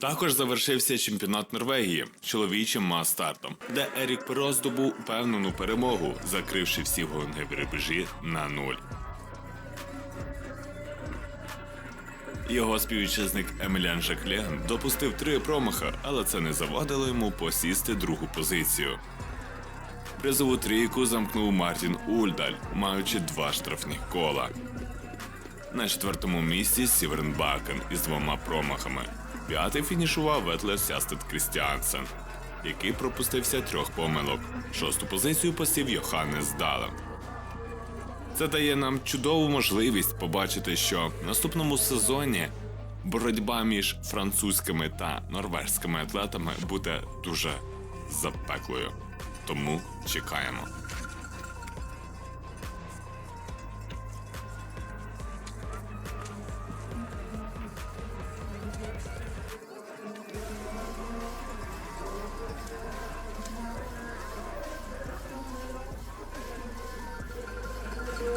Також завершився чемпіонат Норвегії чоловічим мас-стартом, де Ерік Перо здобув впевнену перемогу, закривши всі гонки в рубежі на нуль. Його співвітчизник Емельян Жаклен допустив три промаха, але це не завадило йому посісти другу позицію. Призову трійку замкнув Мартін Ульдаль, маючи два штрафних кола. На четвертому місці Сіверн Бакен із двома промахами. П'ятий фінішував Ветлер Сястет Крістіансен, який пропустився трьох помилок. Шосту позицію посів Йоханнес Далем. Це дає нам чудову можливість побачити, що в наступному сезоні боротьба між французькими та норвежськими атлетами буде дуже запеклою. Тому чекаємо.